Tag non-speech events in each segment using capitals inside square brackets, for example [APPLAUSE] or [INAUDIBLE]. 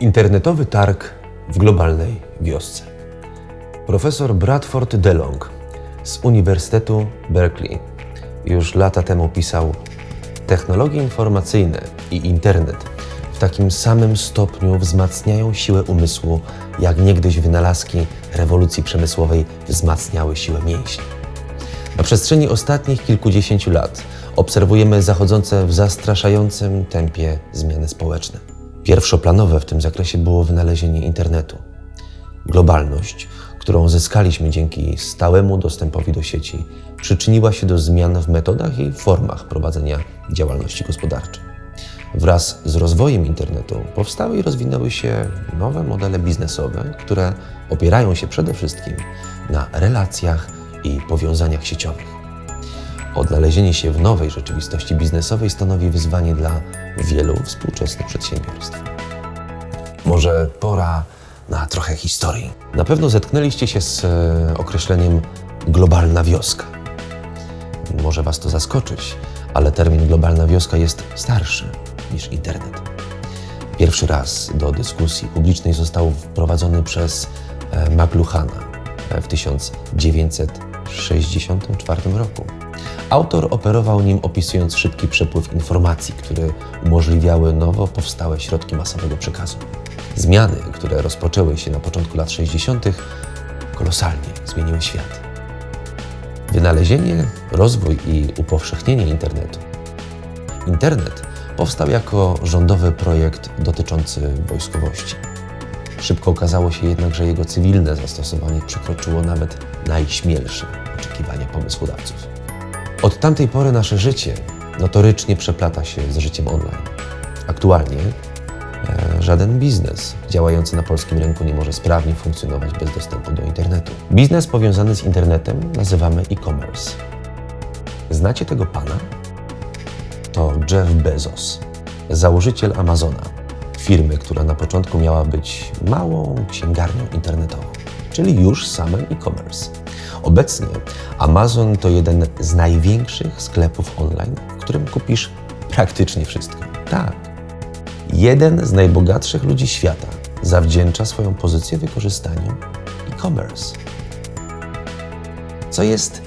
Internetowy targ w globalnej wiosce. Profesor Bradford DeLong z Uniwersytetu Berkeley już lata temu pisał: Technologie informacyjne i internet w takim samym stopniu wzmacniają siłę umysłu, jak niegdyś wynalazki rewolucji przemysłowej wzmacniały siłę mięśni. Na przestrzeni ostatnich kilkudziesięciu lat obserwujemy zachodzące w zastraszającym tempie zmiany społeczne. Pierwszoplanowe w tym zakresie było wynalezienie internetu. Globalność, którą zyskaliśmy dzięki stałemu dostępowi do sieci, przyczyniła się do zmian w metodach i formach prowadzenia działalności gospodarczej. Wraz z rozwojem internetu powstały i rozwinęły się nowe modele biznesowe, które opierają się przede wszystkim na relacjach i powiązaniach sieciowych. Odnalezienie się w nowej rzeczywistości biznesowej stanowi wyzwanie dla wielu współczesnych przedsiębiorstw. Może pora na trochę historii. Na pewno zetknęliście się z e, określeniem globalna wioska. Może Was to zaskoczyć, ale termin globalna wioska jest starszy niż internet. Pierwszy raz do dyskusji publicznej został wprowadzony przez e, McLuhana w 1964 roku. Autor operował nim opisując szybki przepływ informacji, które umożliwiały nowo powstałe środki masowego przekazu. Zmiany, które rozpoczęły się na początku lat 60., kolosalnie zmieniły świat. Wynalezienie, rozwój i upowszechnienie internetu. Internet powstał jako rządowy projekt dotyczący wojskowości. Szybko okazało się jednak, że jego cywilne zastosowanie przekroczyło nawet najśmielsze oczekiwania pomysłodawców. Od tamtej pory nasze życie notorycznie przeplata się z życiem online. Aktualnie e, żaden biznes działający na polskim rynku nie może sprawnie funkcjonować bez dostępu do internetu. Biznes powiązany z internetem nazywamy e-commerce. Znacie tego pana? To Jeff Bezos, założyciel Amazona, firmy, która na początku miała być małą księgarnią internetową, czyli już samym e-commerce. Obecnie Amazon to jeden z największych sklepów online, w którym kupisz praktycznie wszystko. Tak. Jeden z najbogatszych ludzi świata zawdzięcza swoją pozycję wykorzystaniu e-commerce. Co jest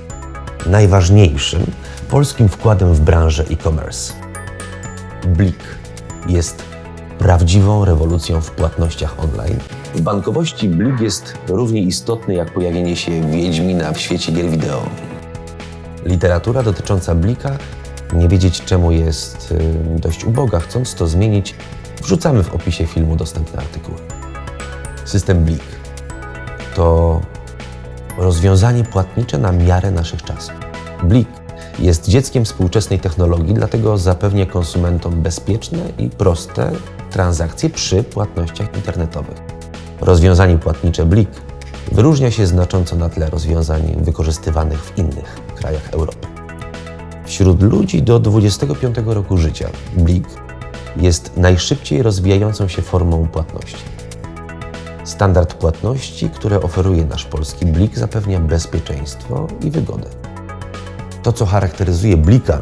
najważniejszym polskim wkładem w branżę e-commerce? Blik jest prawdziwą rewolucją w płatnościach online. W bankowości Blik jest równie istotny jak pojawienie się Wiedźmina w świecie gier wideo. Literatura dotycząca Blika, nie wiedzieć czemu jest y, dość uboga, chcąc to zmienić, wrzucamy w opisie filmu dostępne artykuły. System Blik to rozwiązanie płatnicze na miarę naszych czasów. Blik jest dzieckiem współczesnej technologii, dlatego zapewnia konsumentom bezpieczne i proste transakcje przy płatnościach internetowych. Rozwiązanie płatnicze Blik wyróżnia się znacząco na tle rozwiązań wykorzystywanych w innych krajach Europy. Wśród ludzi do 25 roku życia Blik jest najszybciej rozwijającą się formą płatności. Standard płatności, które oferuje nasz polski Blik, zapewnia bezpieczeństwo i wygodę. To, co charakteryzuje Blika,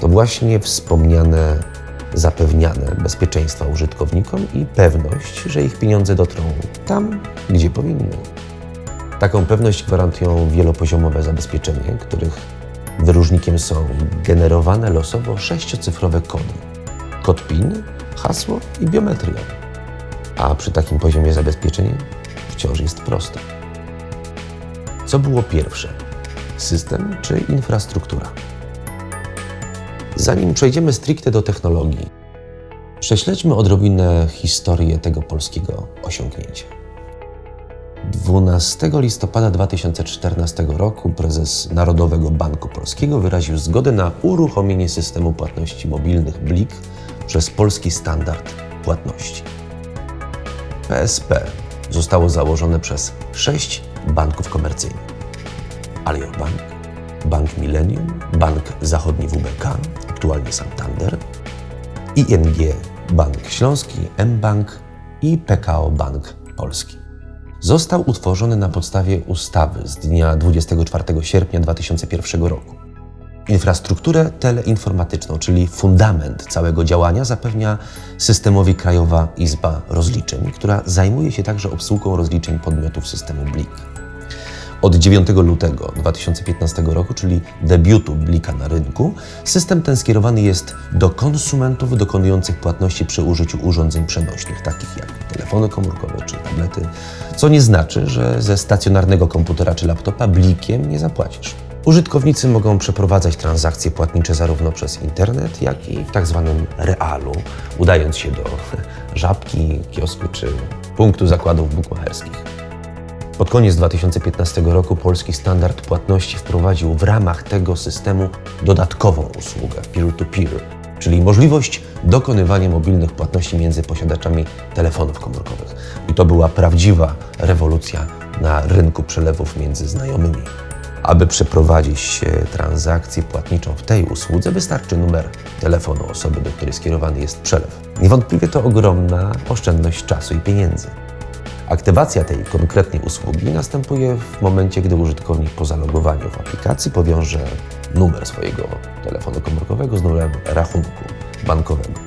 to właśnie wspomniane zapewniane bezpieczeństwa użytkownikom i pewność, że ich pieniądze dotrą tam, gdzie powinny. Taką pewność gwarantują wielopoziomowe zabezpieczenie, których wyróżnikiem są generowane losowo sześciocyfrowe kody. Kod PIN, hasło i biometria. A przy takim poziomie zabezpieczenia wciąż jest prosto. Co było pierwsze? System czy infrastruktura? Zanim przejdziemy stricte do technologii, prześledźmy odrobinę historię tego polskiego osiągnięcia. 12 listopada 2014 roku prezes Narodowego Banku Polskiego wyraził zgodę na uruchomienie systemu płatności mobilnych BLIK przez polski standard płatności. PSP zostało założone przez sześć banków komercyjnych: Alior Bank, Bank Millennium, Bank Zachodni WBK, aktualnie Santander, ING Bank Śląski, mBank i PKO Bank Polski. Został utworzony na podstawie ustawy z dnia 24 sierpnia 2001 roku. Infrastrukturę teleinformatyczną, czyli fundament całego działania, zapewnia systemowi Krajowa Izba Rozliczeń, która zajmuje się także obsługą rozliczeń podmiotów systemu BLIK. Od 9 lutego 2015 roku, czyli debiutu Blika na rynku, system ten skierowany jest do konsumentów dokonujących płatności przy użyciu urządzeń przenośnych, takich jak telefony komórkowe czy tablety, co nie znaczy, że ze stacjonarnego komputera czy laptopa Blikiem nie zapłacisz. Użytkownicy mogą przeprowadzać transakcje płatnicze zarówno przez internet, jak i w tak zwanym realu, udając się do [LAUGHS] żabki, kiosku czy punktu zakładów bukmacherskich. Pod koniec 2015 roku polski standard płatności wprowadził w ramach tego systemu dodatkową usługę peer-to-peer, czyli możliwość dokonywania mobilnych płatności między posiadaczami telefonów komórkowych. I to była prawdziwa rewolucja na rynku przelewów między znajomymi. Aby przeprowadzić transakcję płatniczą w tej usłudze, wystarczy numer telefonu osoby, do której skierowany jest przelew. Niewątpliwie to ogromna oszczędność czasu i pieniędzy. Aktywacja tej konkretnej usługi następuje w momencie, gdy użytkownik po zalogowaniu w aplikacji powiąże numer swojego telefonu komórkowego z numerem rachunku bankowego.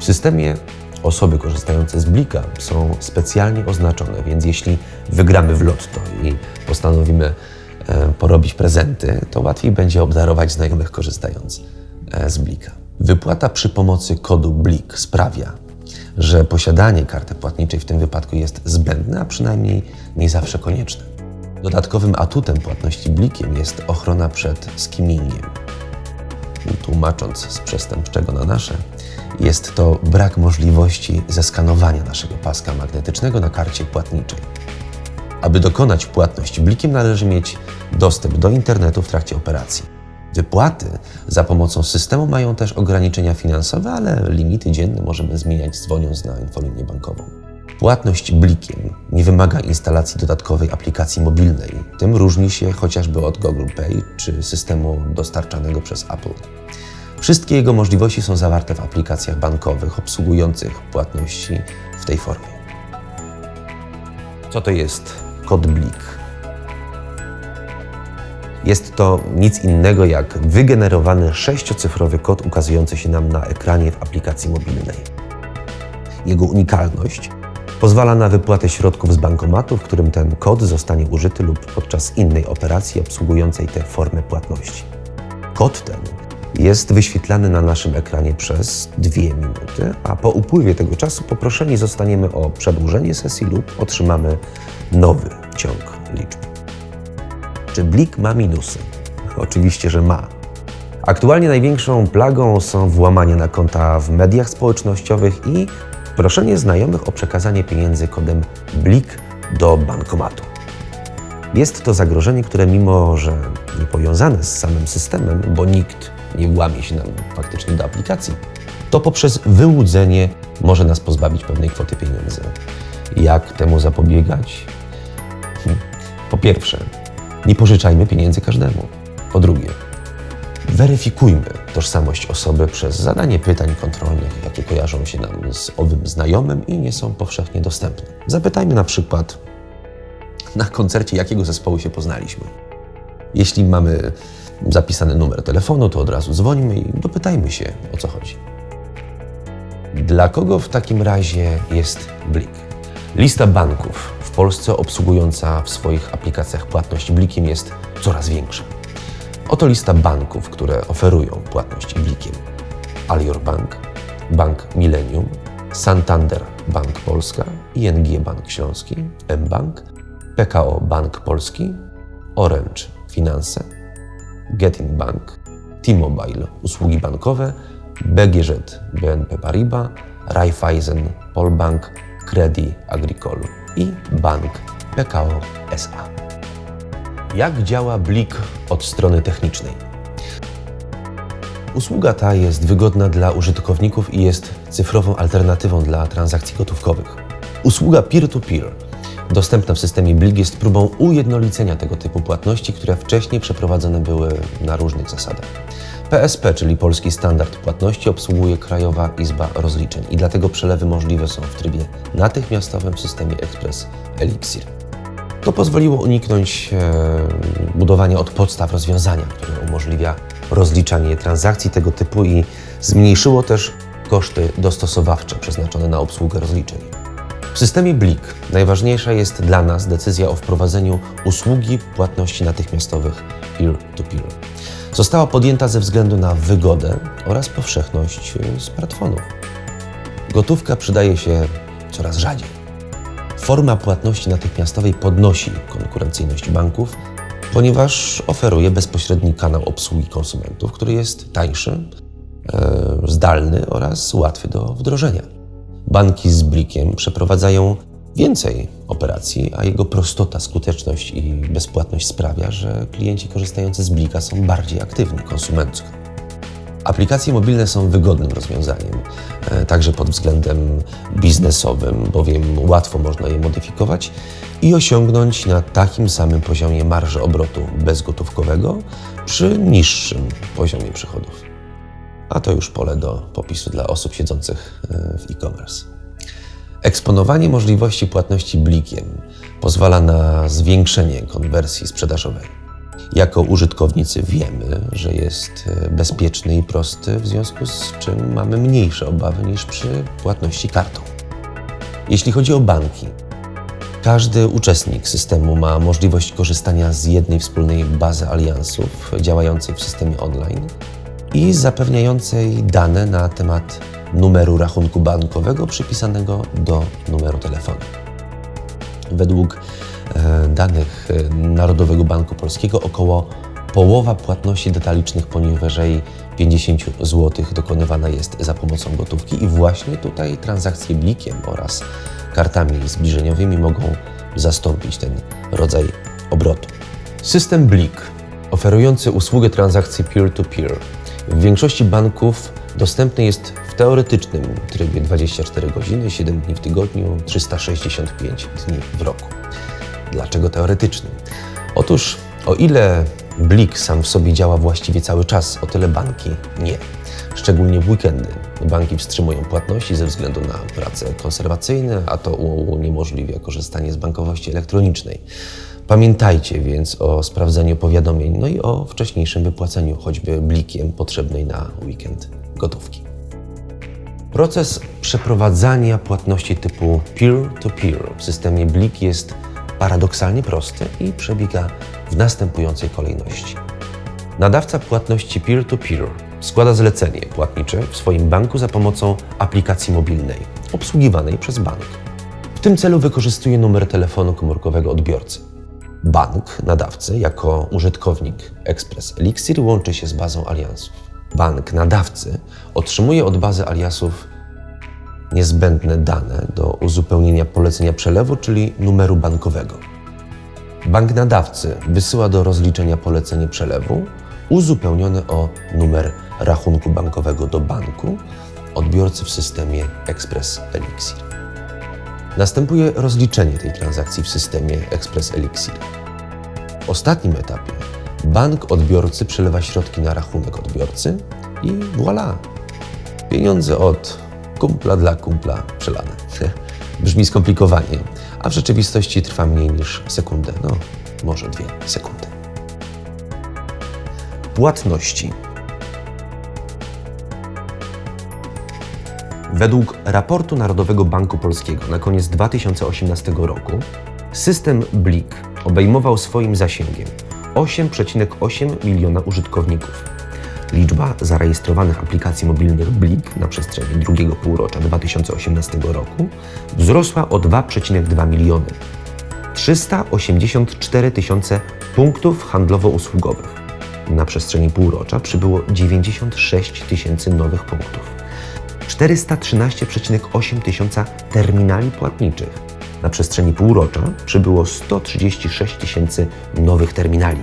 W systemie osoby korzystające z Blika są specjalnie oznaczone, więc jeśli wygramy w lotto i postanowimy e, porobić prezenty, to łatwiej będzie obdarować znajomych korzystając e, z Blika. Wypłata przy pomocy kodu BLIK sprawia, że posiadanie karty płatniczej w tym wypadku jest zbędne, a przynajmniej nie zawsze konieczne. Dodatkowym atutem płatności blikiem jest ochrona przed skimmingiem. Tłumacząc z przestępczego na nasze, jest to brak możliwości zeskanowania naszego paska magnetycznego na karcie płatniczej. Aby dokonać płatność blikiem, należy mieć dostęp do internetu w trakcie operacji. Wypłaty za pomocą systemu mają też ograniczenia finansowe, ale limity dzienne możemy zmieniać dzwoniąc na infolinię bankową. Płatność blikiem nie wymaga instalacji dodatkowej aplikacji mobilnej. Tym różni się chociażby od Google Pay czy systemu dostarczanego przez Apple. Wszystkie jego możliwości są zawarte w aplikacjach bankowych obsługujących płatności w tej formie. Co to jest kod BLIK? Jest to nic innego jak wygenerowany sześciocyfrowy kod ukazujący się nam na ekranie w aplikacji mobilnej. Jego unikalność pozwala na wypłatę środków z bankomatu, w którym ten kod zostanie użyty lub podczas innej operacji obsługującej tę formę płatności. Kod ten jest wyświetlany na naszym ekranie przez dwie minuty, a po upływie tego czasu poproszeni zostaniemy o przedłużenie sesji lub otrzymamy nowy ciąg liczb. Czy Blik ma minusy? Oczywiście, że ma. Aktualnie największą plagą są włamania na konta w mediach społecznościowych i proszenie znajomych o przekazanie pieniędzy kodem Blik do bankomatu. Jest to zagrożenie, które mimo, że nie powiązane z samym systemem, bo nikt nie włamie się nam faktycznie do aplikacji, to poprzez wyłudzenie może nas pozbawić pewnej kwoty pieniędzy. Jak temu zapobiegać? Hm. Po pierwsze, nie pożyczajmy pieniędzy każdemu. Po drugie, weryfikujmy tożsamość osoby przez zadanie pytań kontrolnych, jakie kojarzą się nam z owym znajomym i nie są powszechnie dostępne. Zapytajmy na przykład, na koncercie jakiego zespołu się poznaliśmy. Jeśli mamy zapisany numer telefonu, to od razu dzwonimy i dopytajmy się, o co chodzi. Dla kogo w takim razie jest Blik? Lista banków, Polsce obsługująca w swoich aplikacjach płatność blikiem jest coraz większa. Oto lista banków, które oferują płatność blikiem. Alior Bank, Bank Millennium, Santander Bank Polska, ING Bank Śląski, mBank, PKO Bank Polski, Orange Finanse, Getin Bank, T-Mobile Usługi Bankowe, BGŻ BNP Paribas, Raiffeisen Polbank, Credit Agricole i Bank PKO SA. Jak działa Blik od strony technicznej? Usługa ta jest wygodna dla użytkowników i jest cyfrową alternatywą dla transakcji gotówkowych. Usługa peer-to-peer, -peer, dostępna w systemie Blik, jest próbą ujednolicenia tego typu płatności, które wcześniej przeprowadzone były na różnych zasadach. PSP, czyli Polski Standard Płatności, obsługuje Krajowa Izba Rozliczeń i dlatego przelewy możliwe są w trybie natychmiastowym w systemie Express Elixir. To pozwoliło uniknąć e, budowania od podstaw rozwiązania, które umożliwia rozliczanie transakcji tego typu i zmniejszyło też koszty dostosowawcze przeznaczone na obsługę rozliczeń. W systemie BLIK najważniejsza jest dla nas decyzja o wprowadzeniu usługi płatności natychmiastowych peer-to-peer. Została podjęta ze względu na wygodę oraz powszechność y, smartfonów. Gotówka przydaje się coraz rzadziej. Forma płatności natychmiastowej podnosi konkurencyjność banków, ponieważ oferuje bezpośredni kanał obsługi konsumentów, który jest tańszy, e, zdalny oraz łatwy do wdrożenia. Banki z blikiem przeprowadzają więcej operacji, a jego prostota, skuteczność i bezpłatność sprawia, że klienci korzystający z blika są bardziej aktywni konsumencko. Aplikacje mobilne są wygodnym rozwiązaniem, e, także pod względem biznesowym, bowiem łatwo można je modyfikować i osiągnąć na takim samym poziomie marży obrotu bezgotówkowego przy niższym poziomie przychodów. A to już pole do popisu dla osób siedzących e, w e-commerce. Eksponowanie możliwości płatności blikiem pozwala na zwiększenie konwersji sprzedażowej. Jako użytkownicy wiemy, że jest e, bezpieczny i prosty, w związku z czym mamy mniejsze obawy niż przy płatności kartą. Jeśli chodzi o banki, każdy uczestnik systemu ma możliwość korzystania z jednej wspólnej bazy aliansów działającej w systemie online i zapewniającej dane na temat numeru rachunku bankowego przypisanego do numeru telefonu. Według e, danych e, Narodowego Banku Polskiego około połowa płatności detalicznych poniżej 50 zł dokonywana jest za pomocą gotówki i właśnie tutaj transakcje blikiem oraz kartami zbliżeniowymi mogą zastąpić ten rodzaj obrotu. System Blik, oferujący usługę transakcji peer-to-peer, w większości banków dostępny jest w teoretycznym trybie 24 godziny, 7 dni w tygodniu, 365 dni w roku. Dlaczego teoretycznym? Otóż o ile Blik sam w sobie działa właściwie cały czas, o tyle banki nie. Szczególnie w weekendy. Banki wstrzymują płatności ze względu na prace konserwacyjne, a to uniemożliwia korzystanie z bankowości elektronicznej. Pamiętajcie więc o sprawdzeniu powiadomień, no i o wcześniejszym wypłaceniu choćby blikiem potrzebnej na weekend gotówki. Proces przeprowadzania płatności typu peer-to-peer -peer w systemie Blik jest paradoksalnie prosty i przebiega w następującej kolejności. Nadawca płatności peer-to-peer -peer składa zlecenie płatnicze w swoim banku za pomocą aplikacji mobilnej obsługiwanej przez bank. W tym celu wykorzystuje numer telefonu komórkowego odbiorcy. Bank nadawcy jako użytkownik Express Elixir łączy się z bazą aliansów. Bank nadawcy otrzymuje od bazy aliasów niezbędne dane do uzupełnienia polecenia przelewu, czyli numeru bankowego. Bank nadawcy wysyła do rozliczenia polecenie przelewu uzupełnione o numer rachunku bankowego do banku odbiorcy w systemie Express Elixir. Następuje rozliczenie tej transakcji w systemie Express Elixir. W ostatnim etapie bank odbiorcy przelewa środki na rachunek odbiorcy i voilà! Pieniądze od kumpla dla kumpla przelane. [LAUGHS] Brzmi skomplikowanie, a w rzeczywistości trwa mniej niż sekundę, no może dwie sekundy. Płatności. Według raportu Narodowego Banku Polskiego na koniec 2018 roku system BLIK obejmował swoim zasięgiem 8,8 miliona użytkowników. Liczba zarejestrowanych aplikacji mobilnych BLIK na przestrzeni drugiego półrocza 2018 roku wzrosła o 2,2 miliony. 384 tysiące punktów handlowo-usługowych. Na przestrzeni półrocza przybyło 96 tysięcy nowych punktów. 413,8 tysiąca terminali płatniczych. Na przestrzeni półrocza przybyło 136 tysięcy nowych terminali.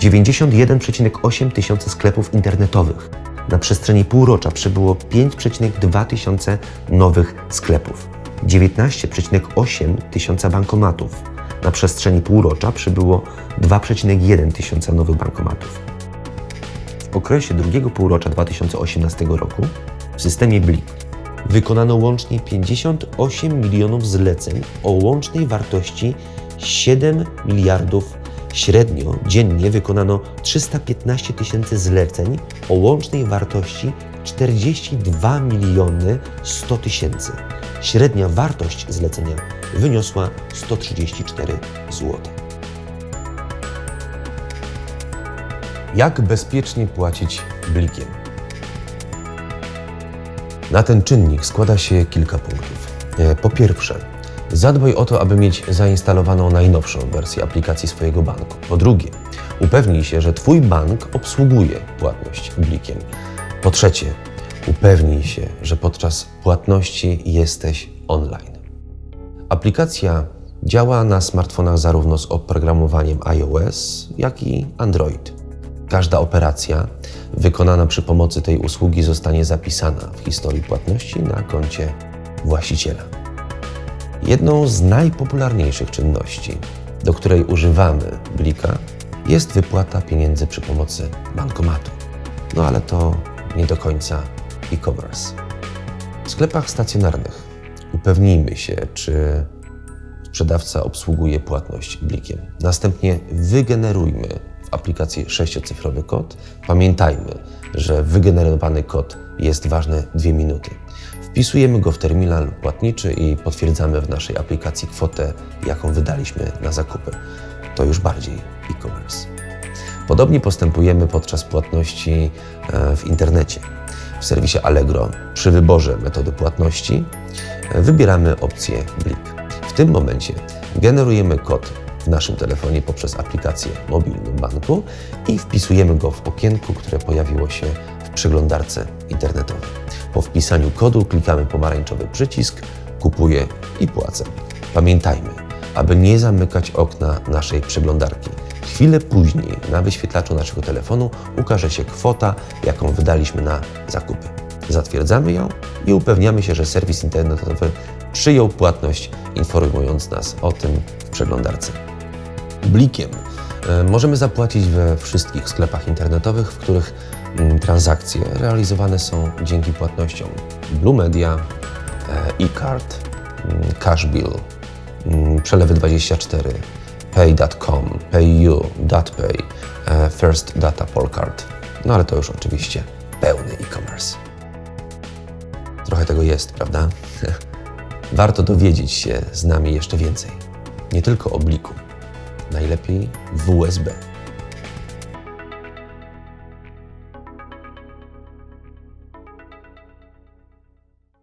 91,8 tysiąca sklepów internetowych. Na przestrzeni półrocza przybyło 5,2 tysiące nowych sklepów. 19,8 tysiąca bankomatów. Na przestrzeni półrocza przybyło 2,1 tysiąca nowych bankomatów. W okresie drugiego półrocza 2018 roku w systemie BLIK wykonano łącznie 58 milionów zleceń o łącznej wartości 7 miliardów Średnio dziennie wykonano 315 tysięcy zleceń o łącznej wartości 42 miliony 100 tysięcy. Średnia wartość zlecenia wyniosła 134 zł. Jak bezpiecznie płacić blikiem? Na ten czynnik składa się kilka punktów. E, Po pierwsze, zadbaj o to, aby mieć zainstalowaną najnowszą wersję aplikacji swojego banku. Po drugie, upewnij się, że Twój bank obsługuje płatność blikiem. Po trzecie, upewnij się, że podczas płatności jesteś online. Aplikacja działa na smartfonach zarówno z oprogramowaniem iOS, jak i Android. Każda operacja wykonana przy pomocy tej usługi zostanie zapisana w historii płatności na koncie właściciela. Jedną z najpopularniejszych czynności, do której używamy Blika, jest wypłata pieniędzy przy pomocy bankomatu. No ale to nie do końca e-commerce. W sklepach stacjonarnych upewnijmy się, czy sprzedawca obsługuje płatność blikiem. Następnie wygenerujmy w aplikacji sześciocyfrowy kod. Pamiętajmy, że wygenerowany kod jest ważny 2 minuty. Wpisujemy go w terminal płatniczy i potwierdzamy w naszej aplikacji kwotę, jaką wydaliśmy na zakupy. To już bardziej e-commerce. Podobnie postępujemy podczas płatności e, w internecie. W serwisie Allegro przy wyborze metody płatności e, wybieramy opcję Blik. W tym momencie generujemy kod w naszym telefonie poprzez aplikację mobilną banku i wpisujemy go w okienku, które pojawiło się w przeglądarce internetowej. Po wpisaniu kodu klikamy pomarańczowy przycisk Kupuję i płacę. Pamiętajmy, aby nie zamykać okna naszej przeglądarki. Chwilę później na wyświetlaczu naszego telefonu ukaże się kwota, jaką wydaliśmy na zakupy. Zatwierdzamy ją i upewniamy się, że serwis internetowy przyjął płatność, informując nas o tym w przeglądarce. Blikiem e, możemy zapłacić we wszystkich sklepach internetowych, w których mm, transakcje realizowane są dzięki płatnościom Blue Media, e, eCard, mm, Cashbill, mm, Przelewy24, Pay.com, PayU, DatPay, e, First Data Polcard. No ale to już oczywiście pełny e-commerce. Trochę tego jest, prawda? [LAUGHS] Warto dowiedzieć się z nami jeszcze więcej. Nie tylko o bliku, najlepiej w USB.